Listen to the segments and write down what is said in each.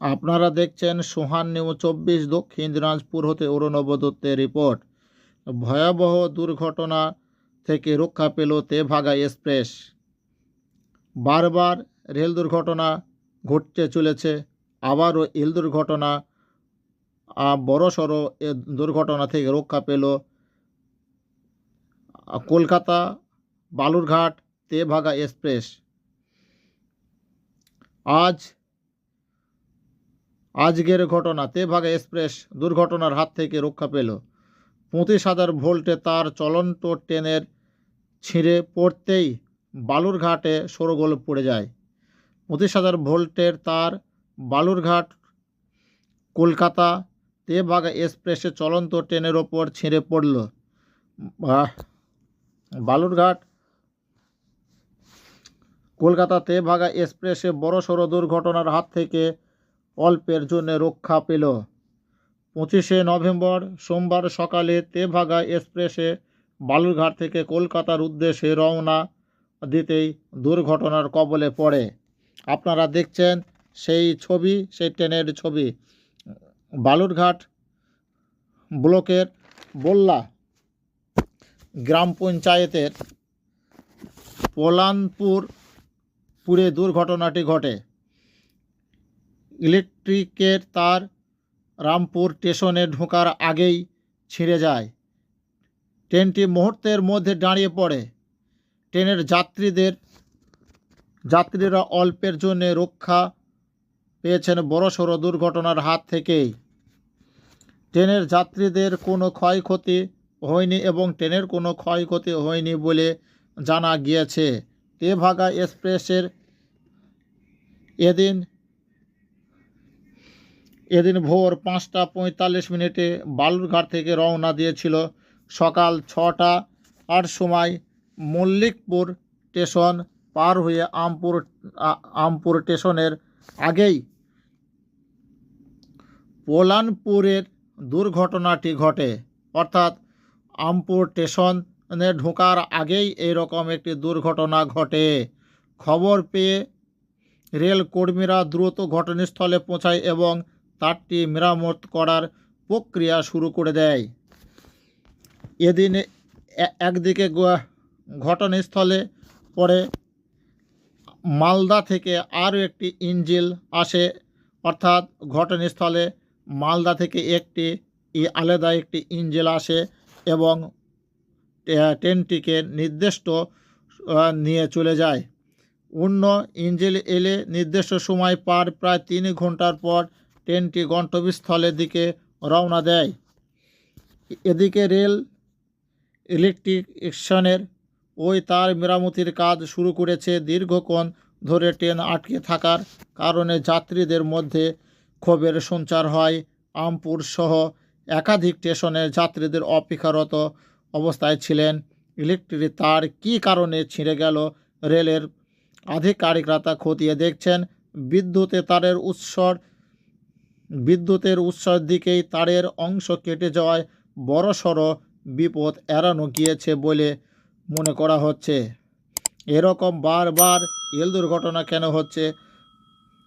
আপনারা দেখছেন সোহান নিউ চব্বিশ, দক্ষিণ দিনাজপুর হতে অরুণব দত্তের রিপোর্ট। ভয়াবহ দুর্ঘটনা থেকে রক্ষা পেল তেভাগা এক্সপ্রেস। বারবার রেল দুর্ঘটনা ঘটতে চলেছে, আবারও এল দুর্ঘটনা বড়সড় এ দুর্ঘটনা থেকে রক্ষা পেল কলকাতা বালুরঘাট তেভাগা এক্সপ্রেস। আজ আজকের ঘটনা, তেভাগা এক্সপ্রেস দুর্ঘটনার হাত থেকে রক্ষা পেল। পঁচিশ হাজার ভোল্টে তার চলন্ত ট্রেনের ছিঁড়ে পড়তেই বালুরঘাটে সরগোল পড়ে যায়। পঁচিশ হাজার ভোল্টের তার বালুরঘাট, কলকাতা, তেভাগা এক্সপ্রেসে চলন্ত ট্রেনের ওপর ছিঁড়ে পড়ল। বালুরঘাট, কলকাতা, তেভাগা এক্সপ্রেসে বড়সড় দুর্ঘটনার হাত থেকে অল্পের জন্য রক্ষা পেল। পঁচিশে নভেম্বর সোমবার সকালে তেভাগা এক্সপ্রেসে বালুরঘাট থেকে কলকাতার উদ্দেশ্যে রওনা দিতেই দুর্ঘটনার কবলে পড়ে। আপনারা দেখছেন সেই ছবি, সেই ট্রেনের ছবি। বালুরঘাট ব্লকের বল্লা গ্রাম পঞ্চায়েতের পোলানপুর পুরে দুর্ঘটনাটি ঘটে। ইলেকট্রিকের তার রামপুর স্টেশনে ঢোকার আগেই ছিঁড়ে যায়। ট্রেনটি মুহূর্তের মধ্যে দাঁড়িয়ে পড়ে। ট্রেনের যাত্রীদের, যাত্রীরা অল্পের জন্য রক্ষা পেয়েছেন বড়সড় দুর্ঘটনার হাত থেকেই। ট্রেনের যাত্রীদের কোনো ক্ষয়ক্ষতি হয়নি এবং ট্রেনের কোনো ক্ষয়ক্ষতি হয়নি বলে জানা গিয়েছে। তেভাগা এক্সপ্রেসের এদিন এদিন ভোর পাঁচটা পঁয়তাল্লিশ মিনিটে বালুরঘাট থেকে রওনা দিয়েছিল সকাল ছটা আট সময় মল্লিকপুর স্টেশন পার হয়ে আমপুর আমপুর স্টেশনের আগেই। পোলানপুরের দুর্ঘটনাটি ঘটে। অর্থাৎ আমপুর স্টেশনে ঢোকার আগেই এরকম একটি দুর্ঘটনা ঘটে। খবর পেয়ে রেল কর্মীরা দ্রুত ঘটনাস্থলে পৌঁছায় এবং তারটি মেরামত করার প্রক্রিয়া শুরু করে দেয়। এদিন একদিকে ঘটনাস্থলে পরে মালদা থেকে আরও একটি ইঞ্জিল আসে। অর্থাৎ ঘটনাস্থলে মালদা থেকে একটি আলাদা একটি ইঞ্জিল আসে এবং ট্রেনটিকে নির্দিষ্ট নিয়ে চলে যায়। অন্য ইঞ্জিল এলে নির্দিষ্ট সময় পার প্রায় তিন ঘণ্টার পর ট্রেনটি গন্তব্যস্থলের দিকে রওনা দেয়। এদিকে রেল ইলেকট্রিশনের ওই তার মেরামতির কাজ শুরু করেছে দীর্ঘক্ষণ ধরে ট্রেন আটকে থাকার কারণে যাত্রীদের মধ্যে ক্ষোভের সঞ্চার হয়। আমপুর সহ একাধিক স্টেশনে যাত্রীদের অপেক্ষারত অবস্থায় ছিলেন ইলেকট্রিক তার। কী কারণে ছিঁড়ে গেল রেলের? আধিকারিকরা তা খতিয়ে দেখছেন বিদ্যুতে তারের উৎসর বিদ্যুতের উৎসর দিকেই তারের অংশ কেটে যাওয়ায় বড়সড় বিপদ এড়ানো গিয়েছে বলে মনে করা হচ্ছে। এরকম বারবার এল দুর্ঘটনা কেন হচ্ছে,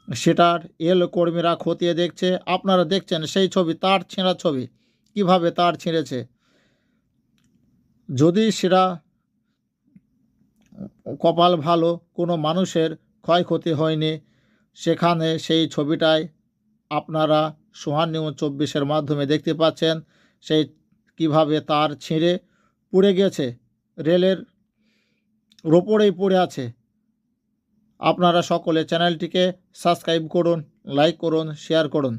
সেটার এল কর্মীরা খতিয়ে দেখছে। আপনারা দেখছেন সেই ছবি, তার ছেঁড়া ছবি। কীভাবে তার ছিঁড়েছে? যদি সেটা কপাল ভালো, কোনো মানুষের ক্ষয়ক্ষতি হয়নি, সেখানে সেই ছবিটাই আপনারা সোহান নিউজ চব্বিশের মাধ্যমে দেখতে পাচ্ছেন সেই কীভাবে তার ছিঁড়ে পড়ে গেছে, রেলের ওপরেই পড়ে আছে। আপনারা সকলে চ্যানেলটিকে সাবস্ক্রাইব করুন, লাইক করুন, শেয়ার করুন।